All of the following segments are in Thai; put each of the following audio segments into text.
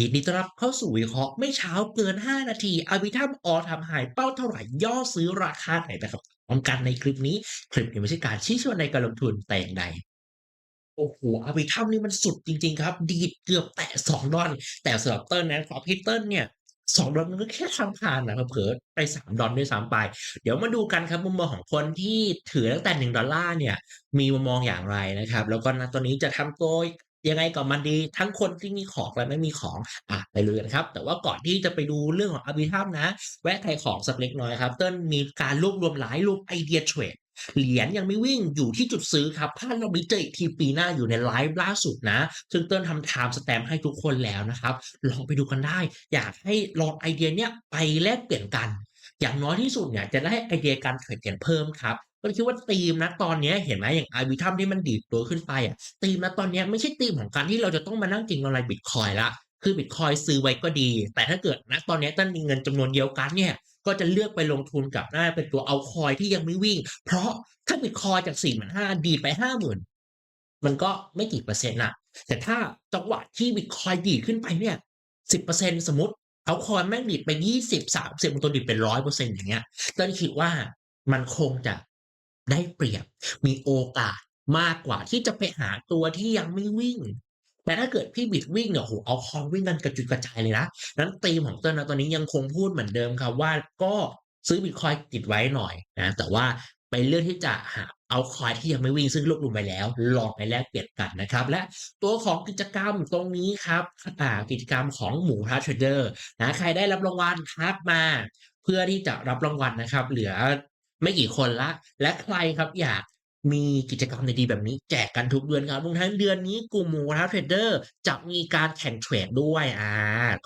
ยินดีต้อนรับเข้าสู่วิเคราะห์ไม่เช้าเกิน 5 นาทีอภิธรรมออทำหายเป้าเท่าไหร่ย่อซื้อราคาไหนไปครับพร้อมกันในคลิปนี้ คลิปนี้ไม่ใช่การชี้ชวนในการลงทุนแต่อย่างใดโอ้โฮอภิธรรมนี่มันสุดจริง ๆ ครับ ดีดเกือบแตะ2ดอลแต่สำหรับเติ้ลนะขอพี่เติ้ลเนี่ย2ดอลมันก็แค่ทางผ่านอะเผลอไป3ดอลด้วยซ้ำไป เดี๋ยวมาดูกันครับมุมมองของคนที่ถือตั้งแต่1ดอลลาร์เนี่ยมีมุมมองอย่างไรนะครับ แล้วก็ณตอนนี้จะทำตัว ยังไงกับมันดีทั้งคนที่มีของและไม่มีของอะไปลุยกันครับ แต่ว่าก่อนที่จะไปดูเรื่องของอภิธรรมนะ แวะขายของสักเล็กน้อยครับ เติ้ลมีการรวบรวมหลายรูปไอเดียเทรดเหรียญยังไม่วิ่งอยู่ที่จุดซื้อครับถ้าเราไปเจออีกทีปีหน้าอยู่ในไลฟ์ล่าสุดนะ ซึ่งเติ้ลทำ time stamp ให้ทุกคนแล้วนะครับ ลองไปดูกันได้ อยากให้ลองไอเดียเนี้ยไปแลกเปลี่ยนกันอย่างน้อยที่สุดเนี่ยจะได้ไอเดียการเทรดกันเพิ่มครับ ก็คิดว่าธีมณตอนนี้เห็นไหมอย่าง Arbitrum ที่มันดีดตัวขึ้นไปอะธีมณตอนนี้ไม่ใช่ธีมของการที่เราจะต้องมานั่งเก็งกำไรบิตคอยน์ล้วคือบิตคอยน์ซื้อไว้ก็ดี แต่ถ้าเกิดณตอนนี้ยเติ้ลมีเงินจำนวนเดียวกันเนี่ยก็จะเลือกไปลงทุนกับน่าจะเป็นตัวเอาคอยที่ยังไม่วิ่ง เพราะถ้าบิตคอยจาก45,000ดีดไป50,000มันก็ไม่กี่เปอร์เซ็นต์น่ะแต่ถ้าจังหวะที่บิตคอยดีดขึ้นไปเนี่ย10%สมมติเอาคอยแม่งดีดไป20 30บสางตัวดีดเป็น100%อย่างเงี้ยเติ้ลคิดว่ามันคงจะ ได้เปรียบ มีโอกาสมากกว่าที่จะไปหาตัวที่ยังไม่วิ่งแต่ถ้าเกิดพี่บิตวิ่งเนี่ยโอ้โฮเอาคอยวิ่งกันกระจุยกระจายเลยนะนั้นธีมของเติ้ลณตอนนี้ยังคงพูดเหมือนเดิมครับว่าก็ซื้อบิตคอยติดไว้หน่อยนะแต่ว่าไปเลือกที่จะหาเอาคอยที่ยังไม่วิ่งซึ่งรวบรวมไปแล้วลองไปแลกเปลี่ยนกันนะครับ และตัวของกิจกรรมตรงนี้ครับอ่ากิจกรรมของหมูกระทะเทรดเดอร์นะใครได้รับรางวัลทักมา เพื่อที่จะรับรางวัลนะครับ เหลือ ไม่กี่คนล้วและใครครับอยากมีกิจกรรมดีๆแบบนี้แจกกันทุกเดือนครับรวมทั้งเดือนนี้กลุ่มหมูกระทะเทรดเดอร์จะมีการแข่งเทรดด้วยอ่า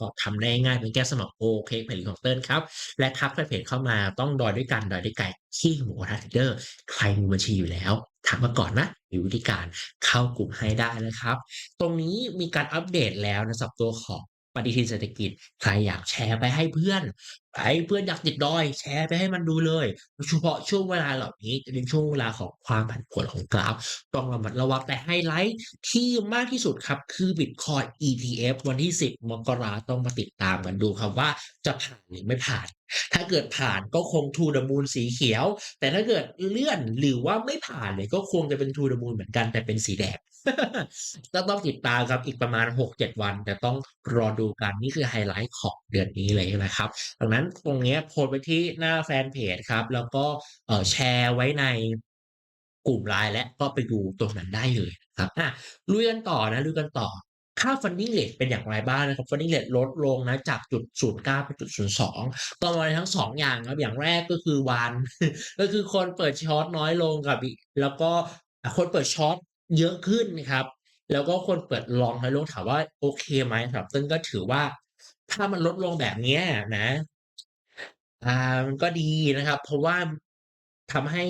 ก็ทำได้ง่ายๆเพียงแค่สมัครโอเคเพจของเติ้ลครับ และทักเพจเข้ามาต้องดอยด้วยกันดอยด้วยไก่ที่หมูกระทะเทรดเดอร์ใครมีบัญชีอยู่แล้วทักมาก่อนนะมีวิธีการเข้ากลุ่มให้ได้นะครับ ตรงนี้มีการอัปเดตแล้วนะสำหรับตัวของปฏิทินเศรษฐกิจใครอยากแชร์ไปให้เพื่อนให้เพื่อนอยากติดดอย แชร์ไปให้มันดูเลยโดยเฉพาะช่วงเวลาเหล่านี้จะเป็นช่วงเวลาของความผันผวนของกราฟ ต้องระมัดระวังแต่ไฮไลท์ที่มากที่สุดครับ คือบิตคอย ETF วันที่ 10 มกราต้องมาติดตามกันดูครับว่าจะผ่านหรือไม่ผ่าน ถ้าเกิดผ่านก็คง To the Moon สีเขียว แต่ถ้าเกิดเลื่อนหรือว่าไม่ผ่านเนี่ยก็คงจะเป็น To the Moon เหมือนกันแต่เป็นสีแดงก็ต้องติดตามครับอีกประมาณ 6-7 วัน แต่ต้องรอดูกันนี่คือไฮไลท์ของเดือนนี้เลยนะครับดังนั้นตรงเนี้ยโพสต์ไว้ที่หน้าแฟนเพจครับ แล้วก็เแชร์ไว้ในกลุ่ม LINE และก็ไปดูตรงนั้นได้เลยนะครับอาลุยกันต่อนะลุยกันต่อ ค่า Funding Rate เป็นอย่างไรบ้างนะครับ Funding Rate ลดลงนะจากจุด09เป็นจุด02ก็มองในทั้ง2อย่างครับ อย่างแรกก็คือวานก็คือคนเปิดช็อตน้อยลงกับอีแล้วก็คนเปิดช็อตเยอะขึ้นนะครับ แล้วก็คนเปิดลองน้อยลงถามว่าโอเคไหมสำหรับเติ้ลก็ถือว่าถ้ามันลดลงแบบนี้นะ อ่ามันก็ดีนะครับ เพราะว่า ทำให้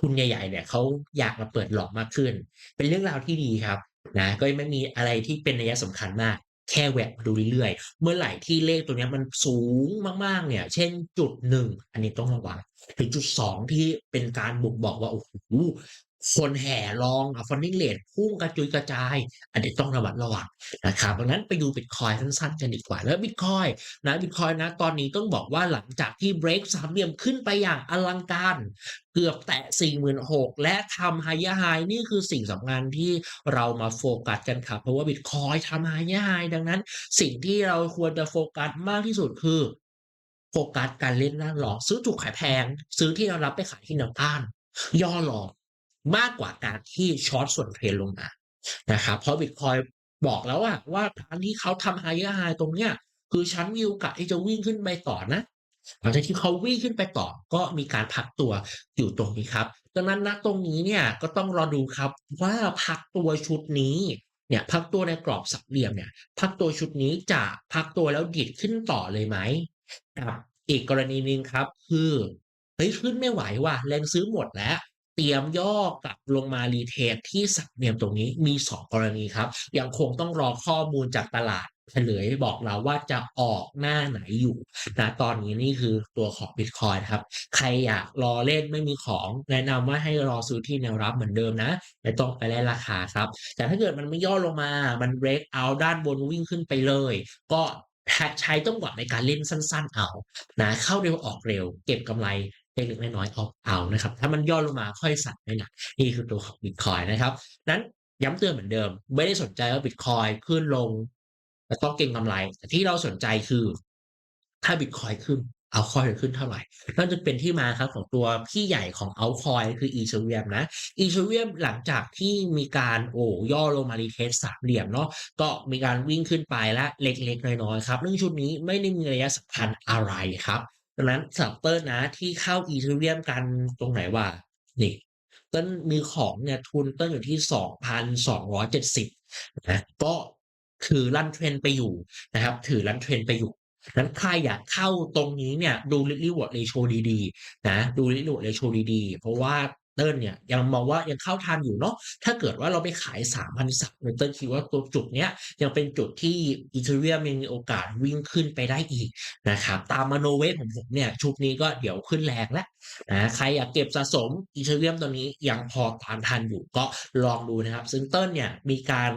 ทุนใหญ่ ๆ เนี่ย เขาอยากมาเปิดหลอกมากขึ้น เป็นเรื่องราวที่ดีครับนะ ก็ไม่มีอะไรที่เป็นนัยสำคัญมาก แค่แหวกมาดูเรื่อย ๆ เมื่อไหร่ที่เลขตัวเนี้ยมันสูงมาก ๆ เนี่ย เช่น จุด 1 อันนี้ต้องระวังถึงจุด 2 ที่เป็นการบ่งบอกว่า โอ้โฮ คนแห่ลองอ่า Funding Rate พุ่งกระจุยกระจาย อันนี้ต้องระมัดระวังนะครับดังนั้นไปดูบิตคอยสั้นๆ กันดีกว่า แล้วบิตคอยนะบิตคอยน์ณตอนนี้ต้องบอกว่าหลังจากที่เบรกสามเหลี่ยมขึ้นไปอย่างอลังการ เกือบแตะ 46,000 และทำ Higher High นี่คือสิ่งสำคัญที่เรามาโฟกัสกันครับ เพราะว่าบิตคอยทำ Higher High ดังนั้น สิ่งที่เราควรจะโฟกัสมากที่สุดคือโฟกัสการเล่นหน้าลองซื้อถูกขายแพง ซื้อที่แนวรับไปขายที่แนวต้าน ย่อหลอง มากกว่าการที่ช็อตส่วนเทรนลงมานะครับเพราะบิตคอยบอกแล้วอะว่าการที่เขาทำ Higher High ตรงเนี้ยคือฉันมีโอกาสที่จะวิ่งขึ้นไปต่อนะหลังจากที่เขาวิ่งขึ้นไปต่อก็มีการพักตัวอยู่ตรงนี้ครับดังนั้นณตรงนี้เนี่ยก็ต้องรอดูครับว่าพักตัวชุดนี้เนี่ยพักตัวในกรอบสามเหลี่ยมเนี่ย พักตัวชุดนี้จะพักตัวแล้วดีดขึ้นต่อเลยไหมกับอีกกรณีหนึ่งครับ คือเฮ้ยขึ้นไม่ไหวว่ะแรงซื้อหมดแล้ว เตรียมย่อกลับลงมา retest ที่สามเหลี่ยมตรงนี้มี 2 กรณีครับ ยังคงต้องรอข้อมูลจากตลาดเฉลยบอกเราว่าจะออกหน้าไหนอยู่ณตอนนี้นี่คือตัวของบิตคอยครับ ใครอยากรอเล่นไม่มีของแนะนำว่าให้รอซื้อที่แนวรับเหมือนเดิมนะไม่ต้องไปไล่ราคาครับ แต่ถ้าเกิดมันไม่ย่อลงมา มันเบรกเอาด้านบนวิ่งขึ้นไปเลย ก็ใช้จังหวะในการเล่นสั้นๆเอานะเข้าเร็วออกเร็ว เก็บกำไร เล็กๆน้อยๆเอาเอานะครับ ถ้ามันย่อลงมาค่อยสั่นให้หนักนี่คือตัวของบิตคอยนะครับนั้นย้ำเตือนเหมือนเดิม ไม่ได้สนใจว่าบิตคอยขึ้นลงจะต้องเก็งกำไร แต่ที่เราสนใจคือ ถ้าบิตคอยขึ้นเอัลต์คอยจะขึ้นเท่าไหร่ นั่นจึงเป็นที่มาครับของตัวพี่ใหญ่ของเอัลต์คอยคือ Ethereum นะ Ethereum หลังจากที่มีการโอ้ย่อลงมา retest สามเหลี่ยมเนาะ ก็มีการวิ่งขึ้นไปแล้วเล็กๆน้อยๆครับซึ่องชุดนี้ไม่ได้มีนัยะสำคัญอะไรครับ ดังนั้นสำหรับเติ้ลนะที่เข้าอีเทเรียมกันตรงไหนวะนี่เติ้ลมีของเนี่ยทุนเติ้ลอยู่ที่สองพันสองร้อยเจ็ดสิบนะก็ถือรันเทรนไปอยู่นะครับ ถือรันเทรนไปอยู่นั้นใครอยากเข้าตรงนี้เนี่ยดู risk reward ratio ดีๆนะดู risk reward ratio ดีๆ เพราะว่า เติ้ลเนี่ยยังมองว่ายังเข้าทันอยู่เนาะถ้าเกิดว่าเราไปขาย3,300เนี่ยเติ้ลคิดว่าตัวจุดเนี้ยยังเป็นจุดที่อีเทเรียมีโอกาสวิ่งขึ้นไปได้อีกนะครับตามมโนเวทของผมเนี่ยชุดนี้ก็เดี๋ยวขึ้นแรงแล้วนะใครอยากเก็บสะสมอีเทเรียมตัวนี้ยังพอตามทันอยู่ก็ลองดูนะครับซึ่งเติ้ลเนี่ยมีการ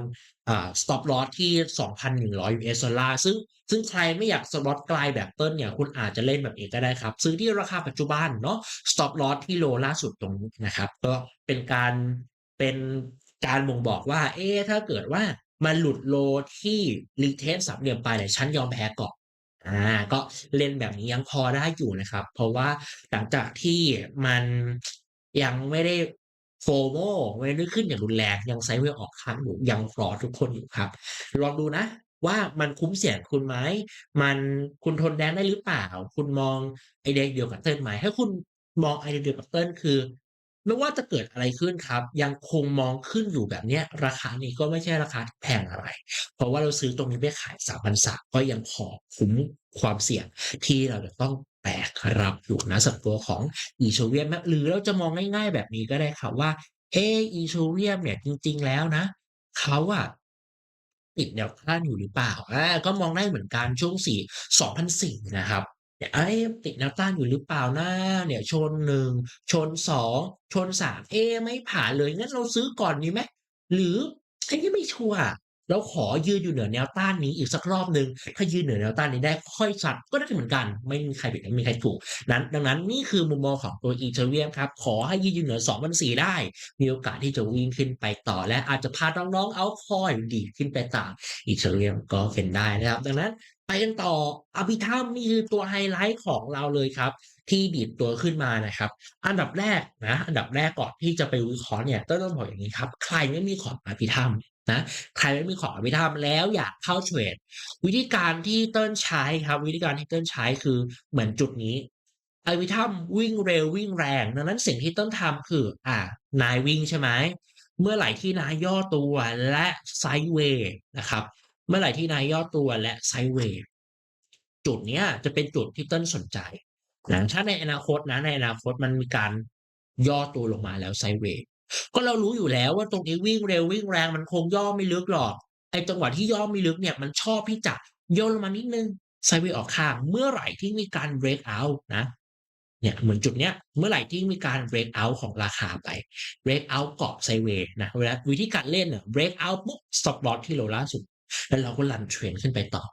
stop loss ที่ 2,100 US ดอลลาร์ซึ่งซึ่งใครไม่อยาก stop loss ไกลแบบเติ้ลเนี่ย คุณอาจจะเล่นแบบนี้ก็ได้ครับ ซื้อที่ราคาปัจจุบันเนาะ stop loss ที่โลล่าสุดตรงนี้นะครับ ก็เป็นการเป็นการบ่งบอกว่า เอ๊ถ้าเกิดว่ามันหลุดโลที่ retest สามเหลี่ยมไปเนี่ยฉันยอมแพ้ก่อนอาก็เล่นแบบนี้ยังพอได้อยู่นะครับ เพราะว่าหลังจากที่มันยังไม่ได้ FOMO ไม่ได้ขึ้นอย่างรุนแรงยัง Sideways ออกข้างอยู่ยังรอทุกคนอยู่ครับ ลองดูนะว่ามันคุ้มเสี่ยงคุณไหมมันคุณทนแดงได้หรือเปล่า คุณมองไอเดียเดียวกับเติ้ลไหมถ้คุณมองไอเดียเดียวกับเติ้ลคือ ไม่ว่าจะเกิดอะไรขึ้นครับ ยังคงมองขึ้นอยู่แบบเนี้ย ราคานี้ก็ไม่ใช่ราคาแพงอะไร เพราะว่าเราซื้อตรงนี้ไปขาย3,300ก็ยังพอคุ้มความเสี่ยงที่เราจะต้อง แบกรับอยู่นะสำหรับตัวของ Ethereum นะหรือเราจะมองง่าย ๆ แบบนี้ก็ได้ครับว่าเอ๊ Ethereum เนี่ยจริง ๆ แล้วนะเขาอะติดแนวต้านอยู่หรือเปล่าอาก็มองได้เหมือนกันช่วงสี่2004นสี่นะครับเนี่ยเอ๊ะติดแนวต้านอยู่หรือเปล่านะเนี่ยชน1ชน2ชน3เอไม่ผ่านเลยงั้นเราซื้อก่อนดีไหมหรืออันนี้ไม่ชัวร์ อะเราขอยืนอยู่เหนือแนวต้านนี้อีกสักรอบหนึ่งถ้ายืนเหนือแนวต้านนี้ได้ค่อยซัดก็ได้เหมือนกัน ไม่มีใครผิดไม่มีใครถูกนั้น ดังนั้นนี่คือมุมมองของตัว Ethereum ครับ ขอให้ยืนอยู่เหนือ2,400ได้ มีโอกาสที่จะวิ่งขึ้นไปต่อ และอาจจะพาน้องๆอัลต์คอยดีขึ้นไปตาม Ethereum ก็เป็นได้นะครับ ดังนั้นไปกันต่อ Arbitrum นี่คือตัวไฮไลต์ของเราเลยครับ ที่ดีดตัวขึ้นมานะครับ อันดับแรกนะ อันดับแรกก่อนที่จะไปวิเคราะห์เนี่ยต้องบอกอย่างงี้ครับ ใครไม่มีของ Arbitrum นะใครไม่มีของ Arbitrum แล้วอยากเข้าเทรดวิธีการที่เติ้ลใช้ครับ วิธีการที่เติ้ลใช้คือเหมือนจุดนี้ Arbitrum วิ่งเร็ววิ่งแรงดังนั้นสิ่งที่เติ้ลทำคือ อ่านายวิ่งใช่ไหมเมื่อไหร่ที่นายย่อตัวและ Sideways นะครับ เมื่อไหร่ที่นายย่อตัวและ Sideways จุดเนี้ยจะเป็นจุดที่เติ้ลสนใจนะถ้าในอนาคตนะในอนาคตมันมีการย่อตัวลงมาแล้ว Sideways ก็เรารู้อยู่แล้วว่าตรงนี้วิ่งเร็ววิ่งแรงมันคงย่อไม่ลึกหรอก ไอ้จังหวะที่ย่อไม่ลึกเนี่ยมันชอบที่จะย่อลงมานิดนึง Sideways ออกข้างเมื่อไหร่ที่มีการ break out นะเนี่ยเหมือนจุดเนี้ยเมื่อไหร่ที่มีการ break out ของราคาไป break out เกาะ Sideways นะเวลาวิธีการเล่นน่ะ break out ปุ๊บ stop loss ที่โลล่าสุด แล้วเราก็รันเทรนขึ้นไปต่อ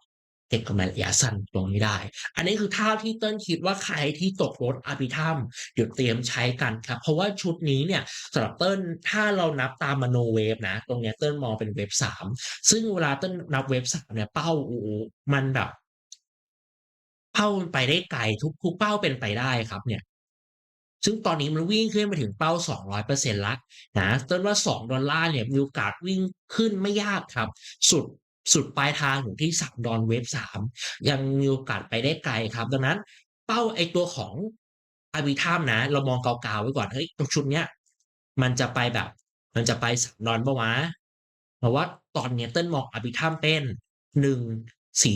เก็บกำไรระยะสั้นตรงนี้ได้ อันนี้คือท่าที่เติ้ลคิดว่าใครที่ตกรถ Arbitrum เดี๋ยวเตรียมใช้กันครับ เพราะว่าชุดนี้เนี่ยสำหรับเติ้ลถ้าเรานับตาม Mano Wave นะ ตรงนี้เติ้ลมองเป็น Wave 3ซึ่งเวลาเติ้ลนับ Wave 3เนี่ยเป้าอ้โฮมันแบบ เป้าไปได้ไกลทุกทุกเป้าเป็นไปได้ครับเนี่ยซึ่งตอนนี้มันวิ่งขึ้นมาถึงเป้า 200%ล้วนะเติ้ลว่า $2 เนี่ยมีโอกาสวิ่งขึ้นไม่ยากครับ สุด สุดปลายทางอยู่ที่ $3 Wave 3ยังมีโอกาสไปได้ไกลครับ ดังนั้น เป้าไอตัวของ Arbitrum นะ เรามองกาวๆไว้ก่อนเฮ้ยตรงชุดเนี้ยมันจะไปแบบ มันจะไป $3 เปล่าวะเพราะว่าตอนเนี้ยเติ้ลมอง Arbitrum เป็น1สี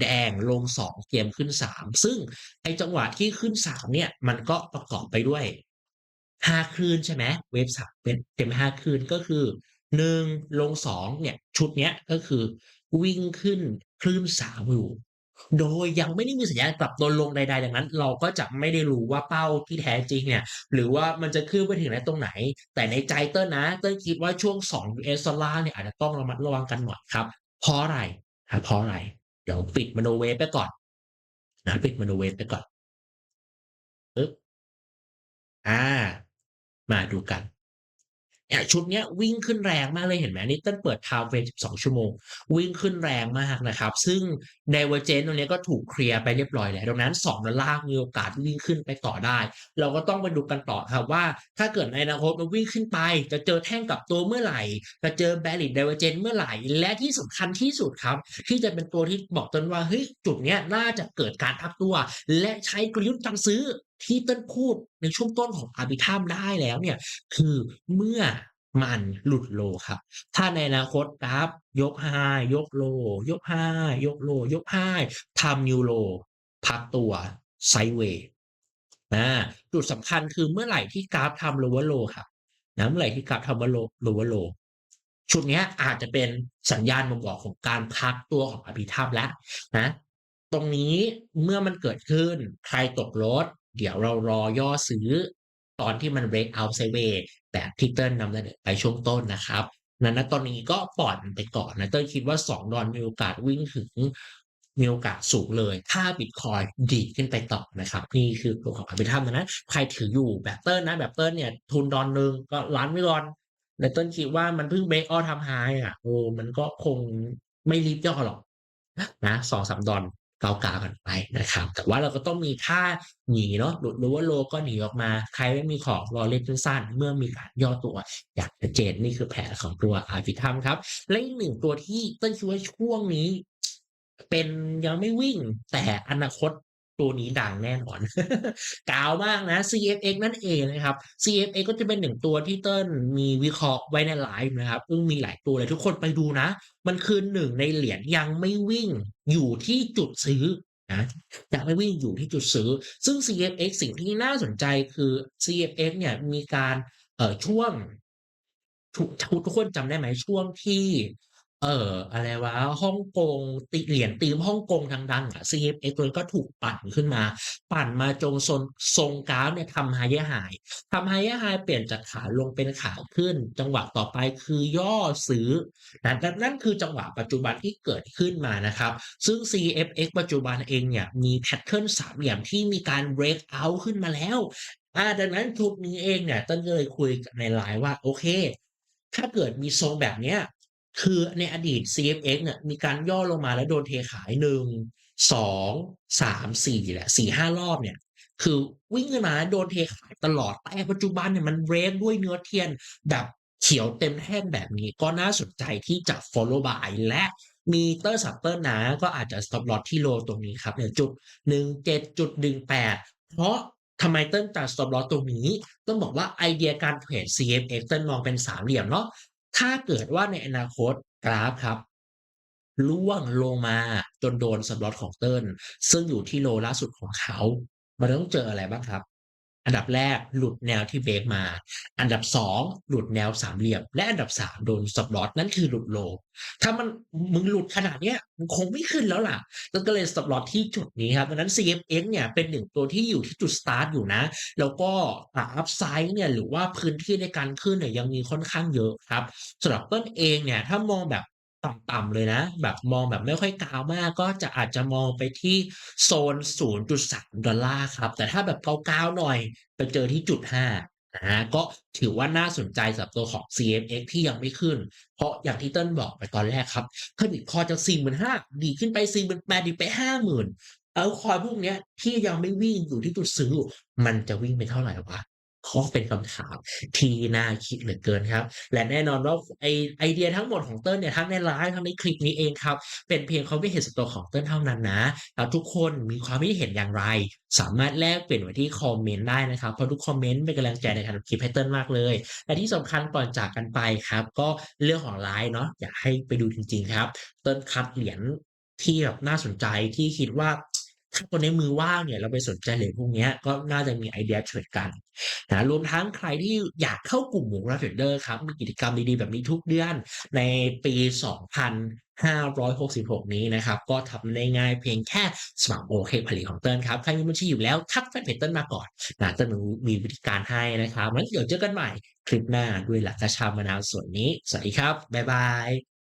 แดงลง2เตรียมขึ้น3ซึ่งไอจังหวะที่ขึ้น3เนี่ย มันก็ประกอบไปด้วย5คลื่นใช่ไหมเวฟ3เป็นเต็ม5คลื่นก็คือ 1ลง2เนี่ย ชุดเนี้ยก็คือวิ่งขึ้นคลื่น3อยู่โดยยังไม่ได้มีสัญญาณกลับตัวลงใดๆดังนั้น เราก็จะไม่ได้รู้ว่าเป้าที่แท้จริงเนี่ย หรือว่ามันจะขึ้นไปถึงไหนตรงไหน แต่ในใจเติ้ลนะเติ้ลคิดว่าช่วง2 US ดอลลาร์เนี่ยอาจจะต้องระมัดระวังกันหน่อยครับเพราะอะไรเพราะอะไร เดี๋ยวปิด Mono Wave ไปก่อนนะปิด Mono Wave ไปก่อนปึ๊บอามาดูกัน เนี่ยชุดเนี้ยวิ่งขึ้นแรงมากเลยเห็นไหมนี่เติ้ลเปิด Time Frame 12ชั่วโมง วิ่งขึ้นแรงมากนะครับ ซึ่ง Divergence ตรงนี้ก็ถูกเคลียร์ไปเรียบร้อยแล้วดังนั้น2ดอลลาร์มีโอกาสวิ่งขึ้นไปต่อได้ เราก็ต้องมาดูกันต่อครับว่า ถ้าเกิดในอนาคตมันวิ่งขึ้นไป จะเจอแท่งกับตัวเมื่อไหร่ จะเจอ Bearish Divergence เมื่อไหร่ และที่สำคัญที่สุดครับ ที่จะเป็นตัวที่บอกเติ้ลว่าเฮ้ยจุดเนี้ยน่าจะเกิดการพักตัว และใช้กลยุทธ์การซื้อที่เติ้ลพูดในช่วงต้นของ Arbitrage ได้แล้วเนี่ย คือเมื่อมันหลุด Low ครับ ถ้าในอนาคตกราฟยก High ยก Low ยก High ยก Low ยก High ทำ New Low พักตัว Sideways อาจุดสำคัญคือเมื่อไหร่ที่กราฟทำ Lower Low ครับนะเมื่อไหร่ที่กราฟทำว่า Low Lower Low ชุดนี้อาจจะเป็นสัญญาณบ่งบอกของการพักตัวของ Arbitrage แล้วนะ ตรงนี้เมื่อมันเกิดขึ้นใครตกรถ เดี๋ยวเรารอย่อซื้อตอนที่มัน break out Sideways แบบที่เติ้ลนำเสนอไปช่วงต้นนะครับดังนั้นตอนนี้ก็ปล่อยมันไปก่อนนะเติ้ลคิดว่า 2 ดอลมีโอกาสวิ่งถึงมีโอกาสสูงเลย ถ้าบิตคอยดีขึ้นไปต่อนะครับ นี่คือตัวของ Arbitrage ดังนั้นใครถืออยู่แบบเติ้ลนะ แบบเติ้ลเนี่ย ทุนดอลหนึ่งก็รันไว้ก่อนแต่เติ้ลคิดว่ามันเพิ่ง break All Time High อะเออมันก็คงไม่รีบย่อหรอกนะ2-3ดอน เกาๆกันไปนะครับ แต่ว่าเราก็ต้องมีท่าหนีเนาะหลุดรู้ว่าโลก็หนีออกมา ใครไม่มีของรอเล่นสั้นๆเมื่อมีการย่อตัวอย่างชัดเจนนี่คือแผนของตัวอาร์ฟิทัมครับ และอีก1ตัวที่ต้นคิดว่าช่วงนี้ เป็นยังไม่วิ่งแต่อนาคต ตัวนี้ดังแน่นอน กาวมากนะ CFX นั่นเองนะครับ CFX ก็จะเป็น1ตัวที่เติ้ลมีวิเคราะห์ไว้ในไลฟ์นะครับซึ่งมีหลายตัวเลยทุกคนไปดูนะ มันคือ1ในเหรียญยังไม่วิ่งอยู่ที่จุดซื้อนะยังไม่วิ่งอยู่ที่จุดซื้อ ซึ่ง CFX สิ่งที่น่าสนใจคือ CFX เนี่ยมีการเอ่อช่วงทุกทุกคนจำได้ไหมช่วงที่ เอ่ออะไรวะฮ่องกงติเหรียญธีมฮ่องกงทางดังอะ CFX ก็ถูกปั่นขึ้นมา ปั่นมาจนทรงทรงกราฟเนี่ยทำ Higher High ทำ Higher High เปลี่ยนจากขาลงเป็นขาขึ้น จังหวะต่อไปคือย่อซื้อนะนั่นนั่นคือจังหวะปัจจุบันที่เกิดขึ้นมานะครับ ซึ่ง CFX ปัจจุบันเองเนี่ยมีแพตเทิร์นสามเหลี่ยมที่มีการ break out ขึ้นมาแล้วอาดังนั้นชุดนี้เองเนี่ยเติ้ลก็เลยคุยในไลน์ว่าโอเค ถ้าเกิดมีทรงแบบเนี้ย คือในอดีต CFX เนี่ยมีการย่อลงมาแล้วโดนเทขาย1 2 3 4แหละ4-5รอบเนี่ย คือวิ่งขึ้นมาโดนเทขายตลอดแต่ปัจจุบันเนี่ยมัน break ด้วยเนื้อเทียนแบบเขียวเต็มแท่งแบบนี้ ก็น่าสนใจที่จะ follow by และมีเติ้ลสำหรับเติ้ลนะก็อาจจะ stop loss ที่ low ตรงนี้ครับเนี่ยจุด17.18เพราะทำไมเติ้ลจะ stop loss ตรงนี้ ต้องบอกว่าไอเดียการเทรด CFX เติ้ลมองเป็นสามเหลี่ยมเนาะ ถ้าเกิดว่าในอนาคตกราฟครับล่วงลงมาจนโดน stop loss ของเติ้ลซึ่งอยู่ที่โลล่าสุดของเขา มันต้องเจออะไรบ้างครับ อันดับแรกหลุดแนวที่เบรกมา อันดับ2หลุดแนวสามเหลี่ยม และอันดับ3โดน stop loss นั่นคือหลุด low ถ้ามันมึงหลุดขนาดเนี้ยมันคงไม่ขึ้นแล้วล่ะเติ้ลก็เลย stop loss ที่จุดนี้ครับดังนั้น CFX เนี่ยเป็น1ตัวที่อยู่ที่จุดสตาร์ตอยู่นะ แล้วก็อ่า upside เนี่ยหรือว่าพื้นที่ในการขึ้นเนี่ยยังมีค่อนข้างเยอะครับสำหรับเติ้ลเองเนี่ยถ้ามองแบบ ต่ำๆเลยนะ แบบมองแบบไม่ค่อยกาวมากก็จะอาจจะมองไปที่โซน 0.3 ดอลลาร์ครับ แต่ถ้าแบบกาวๆหน่อยไปเจอที่จุด5อะฮะก็ถือว่าน่าสนใจสำหรับตัวของ CFX ที่ยังไม่ขึ้น เพราะอย่างที่เติ้ลบอกไปตอนแรกครับถ้าบิตคอจาก45,000ดีขึ้นไป 48,000ดีไป 50,000อัลต์คอยพวกเนี้ยที่ยังไม่วิ่งอยู่ที่จุดซื้อ มันจะวิ่งไปเท่าไหร่วะ? ก็เป็นคำถามที่น่าคิดเหลือเกินครับ และแน่นอนว่าไอไอเดียทั้งหมดของเติ้ลเนี่ยทั้งในไลฟ์ทั้งในคลิปนี้เองครับ เป็นเพียงความคิดเห็นส่วนตัวของเติ้ลเท่านั้นนะแล้วทุกคนมีความคิดเห็นอย่างไร สามารถแลกเปลี่ยนไว้ที่คอมเมนต์ได้นะครับเพราะทุกคอมเมนต์เป็นกำลังใจในการทำคลิปให้เติ้ลมากเลยและที่สำคัญก่อนจากกันไปครับ ก็เรื่องของไลฟ์เนาะอยากให้ไปดูจริง ๆ ครับ เติ้ลคัดเหรียญที่แบบน่าสนใจที่คิดว่า ถ้าตอนนี้มือว่างเนี่ยเราไปสนใจเหรียญพวกนี้ก็น่าจะมีไอเดียเทรดกันนะรวมทั้งใครที่อยากเข้ากลุ่มหมู่รับเทรดเดอร์ครับมีกิจกรรมดีๆแบบนี้ทุกเดือนในปี2566 นี้นะครับ ก็ทำได้ง่ายเพียงแค่สมัครโอเคผลิตของเติ้ลครับ ใครมีบัญชีอยู่แล้ว ทักแฟนเพจเติ้ลมาก่อนนะเติ้ลมีวิธีการให้นะครับงั้นเดี๋ยวเจอกันใหม่คลิปหน้าด้วยหลักกระชามะนาวส่วนนี้ สวัสดีครับ บ๊ายบาย